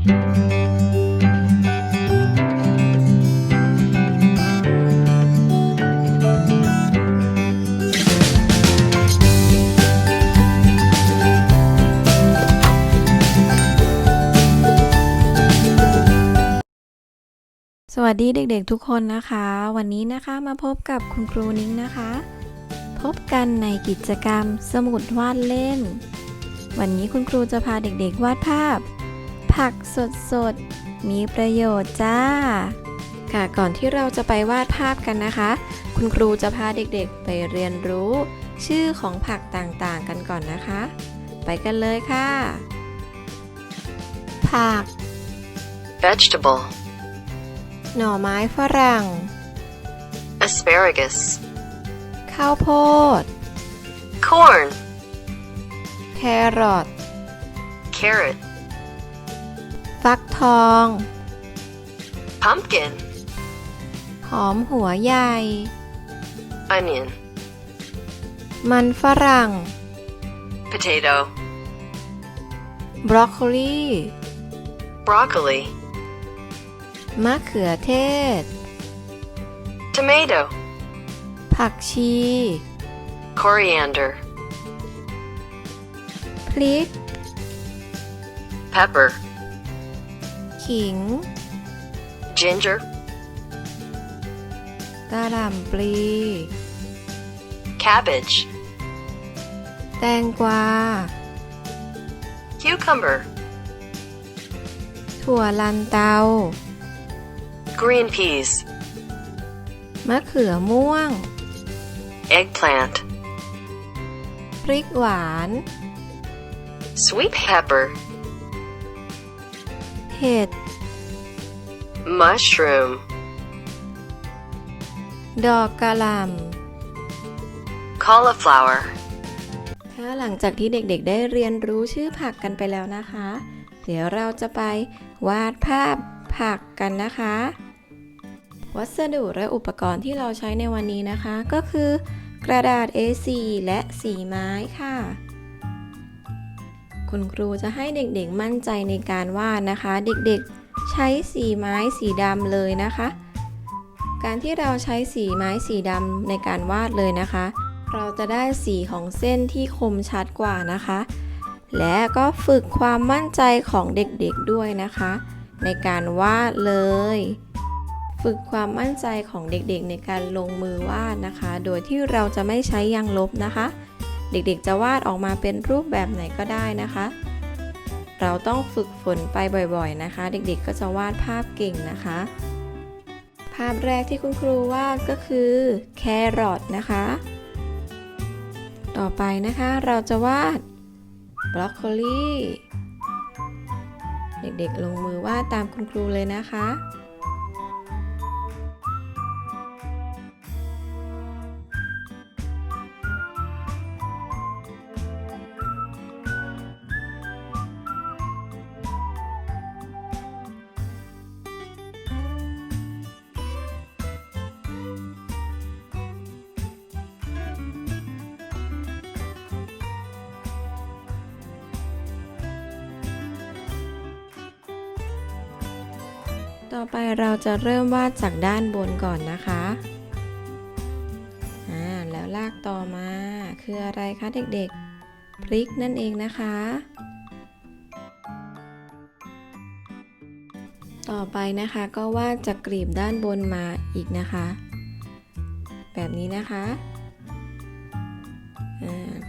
สวัสดีเด็กๆทุกคนนะคะ วันนี้นะคะมาพบกับคุณครูนิ้งนะคะ พบกันในกิจกรรมสมุดวาดเล่น วันนี้คุณครูจะพาเด็กๆวาดภาพ ผักสดๆ มีประโยชน์จ้า ค่ะก่อนที่เราจะไปวาดภาพกันนะคะ คุณครูจะพาเด็กๆไปเรียนรู้ ชื่อของผักต่างๆกันก่อนนะคะ ไปกันเลยค่ะ ผัก vegetable, หน่อไม้ฝรั่ง asparagus, ข้าวโพด corn, แครอท carrot, ฟักทอง pumpkin, หอมหัวใหญ่ onion, มันฝรั่ง potato, บรอกโคลี broccoli, มะเขือเทศ tomato, ผักชี coriander, พริก pepper, ขิง ginger, กระหล่ำปลี cabbage, แตงกวา cucumber, ถั่วลันเตา green peas, มะเขือม่วง eggplant, พริกหวาน sweet pepper, เห็ด mushroom, ดอกกระหล่ cauliflower, ำถ้าหลังจากที่เด็กๆได้เรียนรู้ชื่อผักกันไปแล้วนะคะ เดี๋ยวเราจะไปวาดภาพผักกันนะคะ วัสดุและอุปกรณ์ที่เราใช้ในวันนี้นะคะ ก็คือ กระดาษ A4 และสีไม้ค่ะ คุณครูจะให้เด็กๆมั่นใจในการวาดนะคะ เด็กๆใช้สีไม้สีดำเลยนะคะ การที่เราใช้สีไม้สีดำในการวาดเลยนะคะ เราจะได้สีของเส้นที่คมชัดกว่านะคะ และก็ฝึกความมั่นใจของเด็กๆด้วยนะคะ ในการวาดเลย ฝึกความมั่นใจของเด็กๆ ในการลงมือวาดนะคะ โดยที่เราจะไม่ใช้ยางลบนะคะ เด็กๆ จะวาดออกมาเป็นรูปแบบไหนก็ได้นะคะ เราต้องฝึกฝนไปบ่อยๆนะคะ เด็กๆ ก็จะวาดภาพเก่งนะคะ ภาพแรกที่คุณครูวาดก็คือแครอทนะคะ ต่อไปนะคะเราจะวาดบรอกโคลีเด็กๆ ลงมือวาดตามคุณครูเลยนะคะ ต่อไปเราจะเริ่มวาดจากด้านบนก่อนนะคะอ่าแล้วลากต่อมาคืออะไรคะเด็กๆ พริกนั่นเองนะคะ ต่อไปนะคะก็วาดจากกลีบด้านบนมาอีกนะคะ แบบนี้นะคะ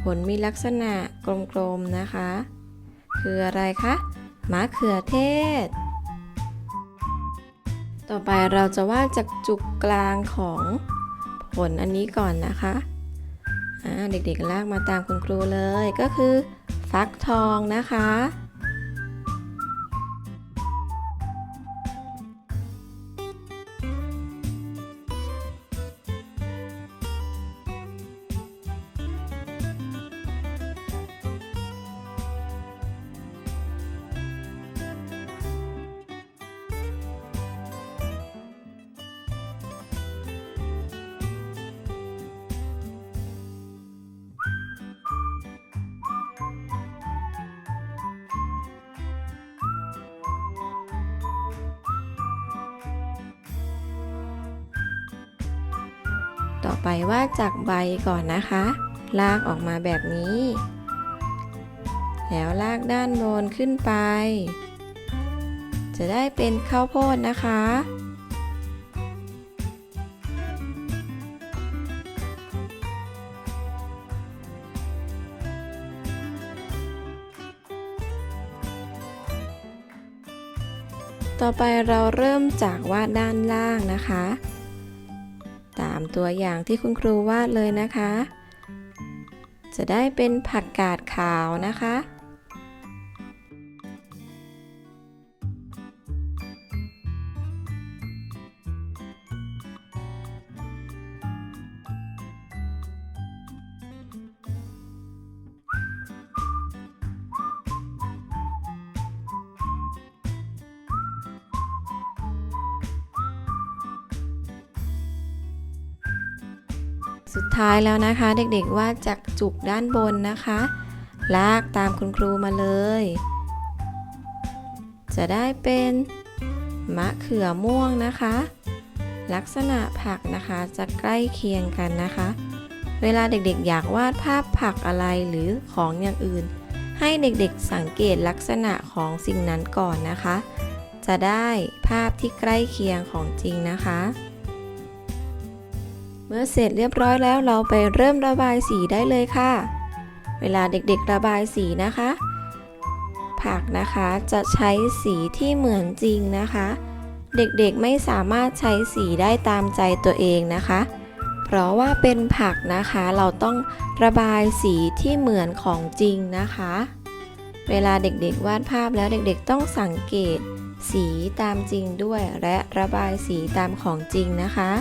ผลมีลักษณะกลมๆนะคะ คืออะไรคะมะเขือเทศ ต่อไปเราจะวาดจากจุกกลางของผลอันนี้ก่อนนะคะอ่าเด็กๆลากมาตามคุณครูเลยก็คือ ฟักทองนะคะ ต่อไปวาดจากใบก่อนนะคะ ลากออกมาแบบนี้ แล้วลากด้านบนขึ้นไป จะได้เป็นข้าวโพดนะคะ ต่อไปเราเริ่มจากวาดด้านล่างนะคะ ตัวอย่างที่คุณครูวาดเลยนะคะ จะได้เป็นผักกาดขาวนะคะ สุดท้ายแล้วนะคะ เด็กๆวาดจากจุกด้านบนนะคะ ลากตามคุณครูมาเลย จะได้เป็นมะเขือม่วงนะคะ ลักษณะผักนะคะจะใกล้เคียงกันนะคะ เวลาเด็กๆ อยากวาดภาพผักอะไรหรือของอย่างอื่น ให้เด็กๆสังเกตลักษณะของสิ่งนั้นก่อนนะคะ จะได้ภาพที่ใกล้เคียงของจริงนะคะ เมื่อเสร็จเรียบร้อยแล้วเราไปเริ่มระบายสีได้เลยค่ะ เวลาเด็กๆระบายสีนะคะ ผักนะคะจะใช้สีที่เหมือนจริงนะคะ เด็กๆไม่สามารถใช้สีได้ตามใจตัวเองนะคะ เพราะว่าเป็นผักนะคะเราต้องระบายสีที่เหมือนของจริงนะคะ เวลาเด็กๆวาดภาพแล้วเด็กๆต้องสังเกตสีตามจริงด้วย และระบายสีตามของจริงนะคะ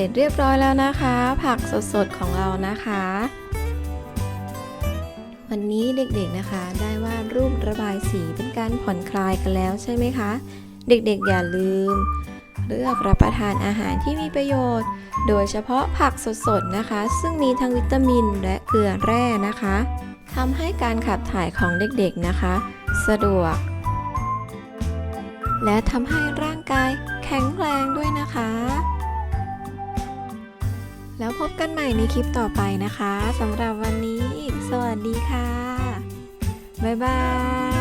ร็จเรียบร้อยแล้วนะคะ ผักสดๆของเรานะคะ วันนี้เด็กๆนะคะ ได้วาดรูประบายสีเป็นการผ่อนคลายกันแล้วใช่ไหมคะ เด็กๆอย่าลืม เลือกรับประทานอาหารที่มีประโยชน์ โดยเฉพาะผักสดๆนะคะ ซึ่งมีทั้งวิตามินและเกลือแร่นะคะทำให้การขับถ่ายของเด็กๆนะคะ สะดวก และทำให้ร่างกายแข็งแรงด้วยนะคะ แล้วพบกันใหม่ในคลิปต่อไปนะคะสำหรับวันนี้ สวัสดีค่ะ บ๊ายบาย